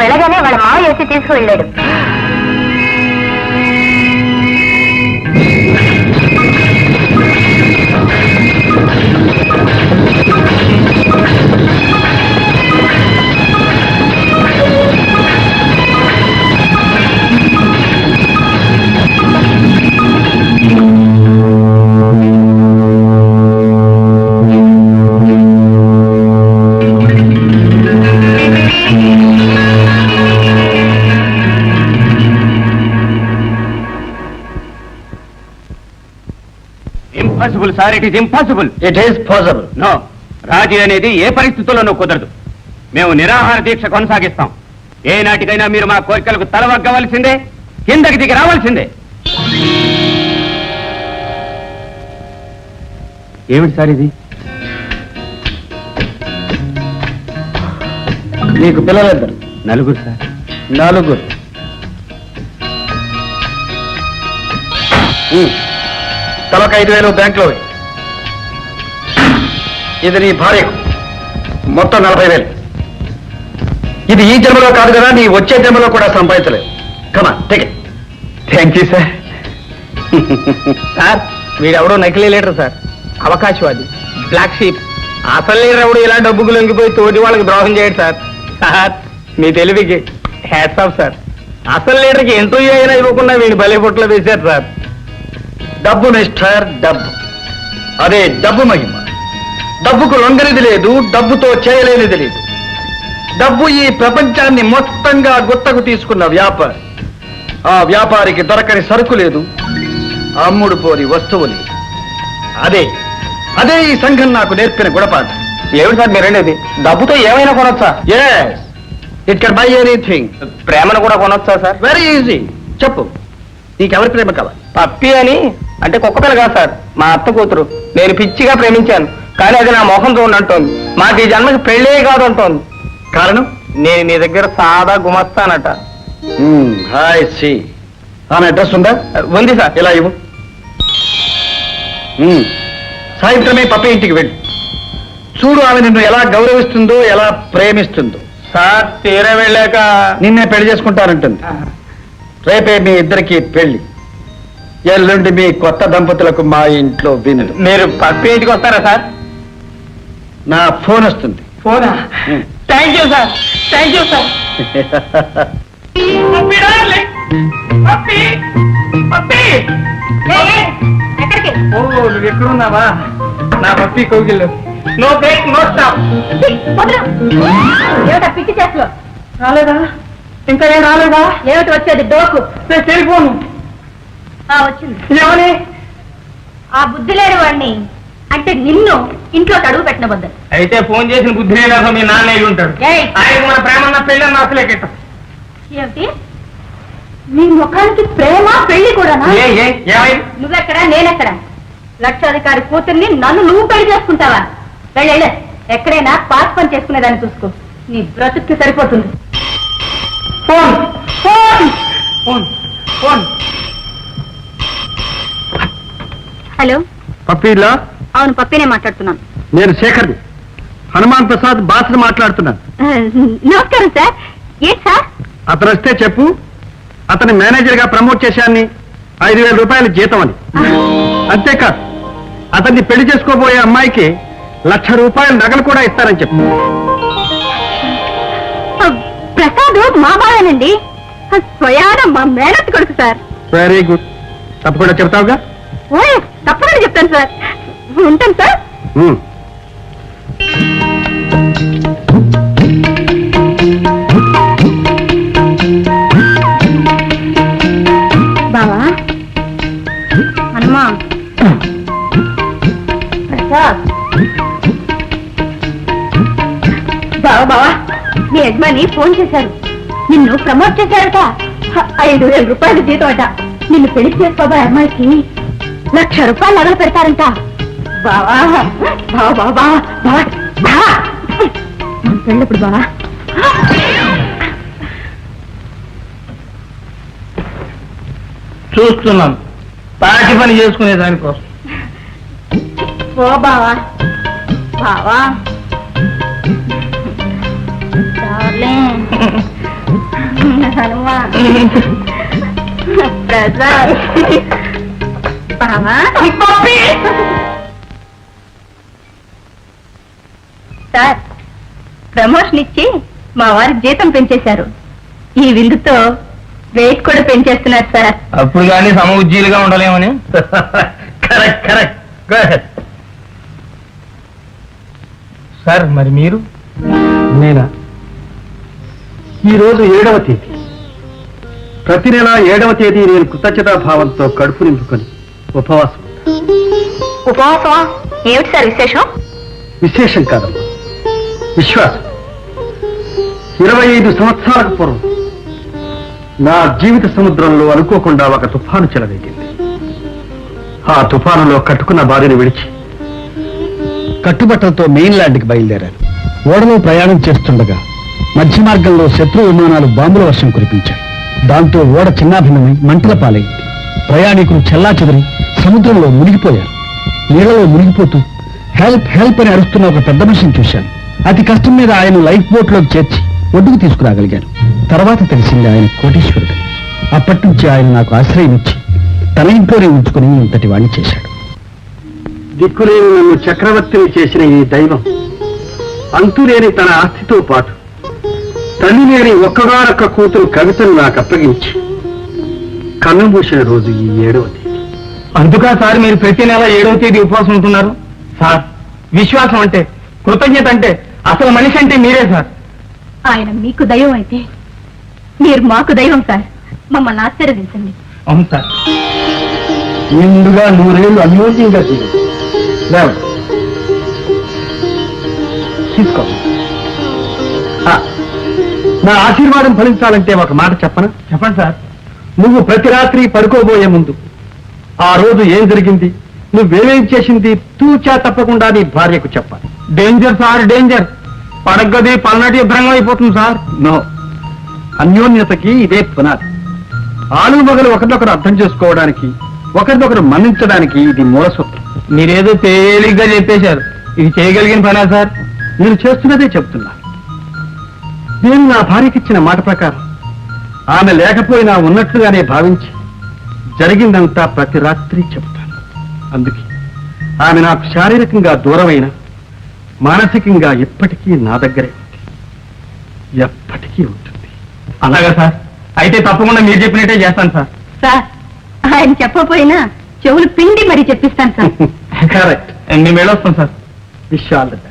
వెళ్ళగానే వాళ్ళ మావ వేసి తీసుకువెళ్ళాడు. Sir it is impossible it is possible no రాజీ అనేది ఏ పరిస్థితుల్లోనూ కుదరదు. మేము నిరాహార దీక్ష కొనసాగిస్తాం. ఏ నాటికైనా మీరు మా కోరికలకు తలవగ్గవలసిందే కిందకి దిగి రావాల్సిందే. ఏమిటి సార్ ఇది? నీకు పిల్లలిద్దరు నలుగురు సార్. నలుగురు. తలకు ఐదు వేలు బ్యాంకులో. ఇది నీ భార్యకు మొత్తం నలభై వేలు. ఇది ఈ జన్మలో కాదు కదా నీ వచ్చే జన్మలో కూడా సంపాదించలేదు. కమా ticket thank you sir sir వీడెవడో నకిలీ లీడర్ సార్. అవకాశవాది. బ్లాక్ షీప్ అసలు లీడర్ ఎవడు ఇలా డబ్బుకు లొంగిపోయి తోటి వాళ్ళకి ద్రోహం చేయడు సార్. సార్ మీ తెలివికి హ్యాట్స్ ఆఫ్ సార్. అసలు లీడర్కి ఇంటర్వ్యూ అయినా ఇవ్వకుండా వీడిని బలి పుట్లో వేశారు సార్. డబ్బు మిస్టర్ డబ్బు. అదే డబ్బు మహిమ. డబ్బుకు లొంగనిది లేదు డబ్బుతో చేయలేనిది లేదు. డబ్బు ఈ ప్రపంచాన్ని మొత్తంగా గుత్తకు తీసుకున్న వ్యాపారి. ఆ వ్యాపారికి దొరకని సరుకు లేదు అమ్ముడు పోని వస్తువు లేదు. అదే అదే ఈ సంఘం నాకు నేర్పిన గుణపాఠం. ఏమిటి సార్ మీరండి డబ్బుతో ఏమైనా కొనొచ్చా? Yes it can buy anything ప్రేమను కూడా కొనొచ్చా సార్? వెరీ ఈజీ చెప్పు నీకెవరి ప్రేమ కావాలి? పప్పి అని అంటే కుక్క పిల్ల కాదు సార్. మా అత్త కూతురు. నేను పిచ్చిగా ప్రేమించాను. కానీ అది నా మొహం చూడంటోంది మాకు ఈ జన్మకి పెళ్ళే కాదు అంటోంది కారణం? నేను నీ దగ్గర సాదా గుమస్తానట. హాయ్ సి. ఆమె అడ్రస్ ఉందా? ఉంది సార్. ఇలా ఇవ్వు? మ్మ్. సాయంత్రమే పప్పి ఇంటికి వెళ్ళి. చూడు ఆమె నిన్ను ఎలా గౌరవిస్తుందో ఎలా ప్రేమిస్తుందో. సార్ తీరా వెళ్ళాక నిన్నే పెళ్ళి చేసుకుంటానంటుంది. రేపే మీ ఇద్దరికి పెళ్ళి. ఎల్లుండి మీ కొత్త దంపతులకు మా ఇంట్లో విందు. మీరు పప్పి ఇంటికి వస్తారా సార్? నా ఫోన్ వస్తుంది. ఫోనా. Thank you sir thank you sir ఓ నువ్వు ఎక్కడున్నావా? నా పప్పి నో బ్రేక్ నో స్టాప్ ఏమిటా పిచ్చి చేతులు? రాలేదా? ఇంకా ఏం రాలేదా? ఏమిటి వచ్చేది? డోకు. నేను టెలిఫోన్. ఆ, వచ్చింది. ఆ బుద్ధి లేని వాడిని అంటే నిన్ను ఇంట్లోకి అడుగు పెట్టిన వద్దని అయితే ఫోన్ చేసిన బుద్ధి లేదో మీ నాన్న అయి ఉంటాడు. ఆయన మన ప్రేమన్న పెళ్ళన్న అసలే గిట్ట ఏమిటి? నీ ముఖానికి ప్రేమ పెళ్ళి ఏమైంది? నువ్వెక్కడా? నేనెక్కడా? లక్షాధికారి కూతుర్ని నన్ను నువ్వు పెళ్ళి చేసుకుంటావా? వెళ్ళే ఎక్కడైనా పాస్ పని చేసుకునేదాన్ని చూసుకో. నీ బ్రతుక్కి సరిపోతుంది. Phone phone phone phone. Hello? పప్పీలా? అవును పప్పినే మాట్లాడుతున్నాను. నేను శేఖర్ని. హనుమాన్ ప్రసాద్ బాస్ని మాట్లాడుతున్నాను. నమస్కారం సార్. ఏంటి సార్? అతను వస్తే చెప్పు. అతని మేనేజర్గా ప్రమోట్ చేశాన్ని ఐదు వేల రూపాయలు జీతం అని. అంతేకాదు అతన్ని పెళ్ళి చేసుకోబోయే అమ్మాయికి లక్ష రూపాయల నగలు కూడా ఇస్తారని చెప్పు. ప్రసాద్ మా బావేనండి. స్వయాన మా మేనత్ కొడుకు సార్. వెరీ గుడ్ తప్పకుండా చెప్తావుగా? తప్పకుండా చెప్తాను సార్. ఉంటాను సార్. ఉమ్. బావా? హనుమా? ప్రసాద్? బావా బావా మీ యజమాని ఫోన్ చేశారు. నిన్ను ప్రమోట్ చేశారట. ఐదు వేల రూపాయలు జీతం అట. నిన్ను పెళ్ళి చేసుకోబోయే అమ్మాయికి లక్ష రూపాయలు నగలు పెడతారంట. బావా బావా బావా బావా బావా బావా. చూస్తున్నాను. పాటి పని చేసుకునే దానికోసం. ఓ బావా బావా. ప్రసాద్. బావా. సార్ ప్రమోషన్ ఇచ్చి మా వారి జీతం పెంచేశారు. ఈ విందుతో వెయిట్ కూడా పెంచేస్తున్నారు సార్. అప్పుడు కానీ సమ ఉజ్జీలుగా ఉండలేమని? Correct correct. సార్ మరి మీరు? నేనా? ఈరోజు ఏడవ తేదీ. ప్రతి నెల ఏడవ తేదీ నేను కృతజ్ఞతా భావంతో కడుపు నింపుకొని ఉపవాసం ఉపవాసం ఏమిటి సార్ విశేషం? విశేషం కాదమ్మా. విశ్వాసం. ఇరవై ఐదు సంవత్సరాలకు పూర్వం నా జీవిత సముద్రంలో అనుకోకుండా ఒక తుఫాను చెలవేగింది ఆ తుఫానులో కట్టుకున్న భార్యను విడిచి కట్టుబట్టలతో మెయిన్లాండ్కి బయలుదేరాను. ఓడలో ప్రయాణం చేస్తుండగా మధ్య మార్గంలో శత్రు విమానాలు బాంబుల వర్షం కురిపించాయి. దాంతో ఓడ చిన్నాభిన్నమై మంటల పాలైంది. ప్రయాణికులు చెల్లా చెదిరి సముద్రంలో మునిగిపోయారు. నీళ్ళలో మునిగిపోతూ హెల్ప్ హెల్ప్ అని అరుస్తున్న ఒక పెద్ద మనిషిని చూశాను. అతి కష్టం మీద ఆయన లైఫ్ బోట్లోకి చేర్చి ఒడ్డుకు తీసుకురాగలిగాను తర్వాత తెలిసింది ఆయన కోటీశ్వరుడు. అప్పటి నుంచి ఆయన నాకు ఆశ్రయం ఇచ్చి తన ఇంట్లోనే ఉంచుకుని ఇంతటి వాణ్ణి చేశాడు. దిక్కులేని నన్ను చక్రవర్తిని చేసిన ఈ దైవం అంతులేని తన ఆస్తితో పాటు తల్లి లేని ఒక్కగానొక్క కూతురు కవితను నాకు అప్పగించి కన్ను మూసిన రోజు ఈ ఏడవ తేదీ. అందుకా సార్ మీరు ప్రతి నెల ఏడవ తేదీ ఉపవాసం ఉంటున్నారు? సార్ విశ్వాసం అంటే కృతజ్ఞత అంటే అసలు మనిషి అంటే మీరే సార్. ఆయన మీకు దైవం అయితే మీరు మాకు దైవం సార్. మమ్మల్ని ఆశీర్వదించండి. అవును సార్. నిండుగా నూరేళ్ళు అన్యోన్యంగా జీవించు. తీసుకో ఆ, నా ఆశీర్వాదం ఫలించాలంటే ఒక మాట చెప్పనా? చెప్పండి సార్. నువ్వు ప్రతి రాత్రి పడుకోబోయే ముందు ఆ రోజు ఏం జరిగింది? నువ్వేమేం చేసింది? తూచా తప్పకుండా నీ భార్యకు చెప్పాలి. Danger sir danger. పడగది పల్నాటి యుద్ధంగా అయిపోతుంది సార్. నో. అన్యోన్యతకి ఇదే పునాది. ఆలు మగలు ఒకరినొకరు అర్థం చేసుకోవడానికి ఒకరినొకరు మన్నించడానికి ఇది మూలసూత్రం. మీరేదో తేలిగ్గా చెప్పేశారు. ఇది చేయగలిగిన పనా సార్? నేను చేస్తున్నదే చెప్తున్నా. నేను నా భార్యకిచ్చిన మాట ప్రకారం ఆమె లేకపోయినా ఉన్నట్లుగానే భావించి జరిగిందంతా ప్రతి రాత్రి చెబుతాను. అందుకే ఆమె నాకు శారీరకంగా దూరమైన మానసికంగా ఎప్పటికీ నా దగ్గరే. ఉంది ఎప్పటికీ ఉంటుంది. అలాగా సార్? అయితే తప్పకుండా మీరు చెప్పినట్టే చేస్తాను సార్. సార్ ఆయన చెప్పపోయినా చెవులు పిండి మరి చెప్పిస్తాను సార్. కరెక్ట్ మేము వెళ్ళొస్తాం sir? Wish all the best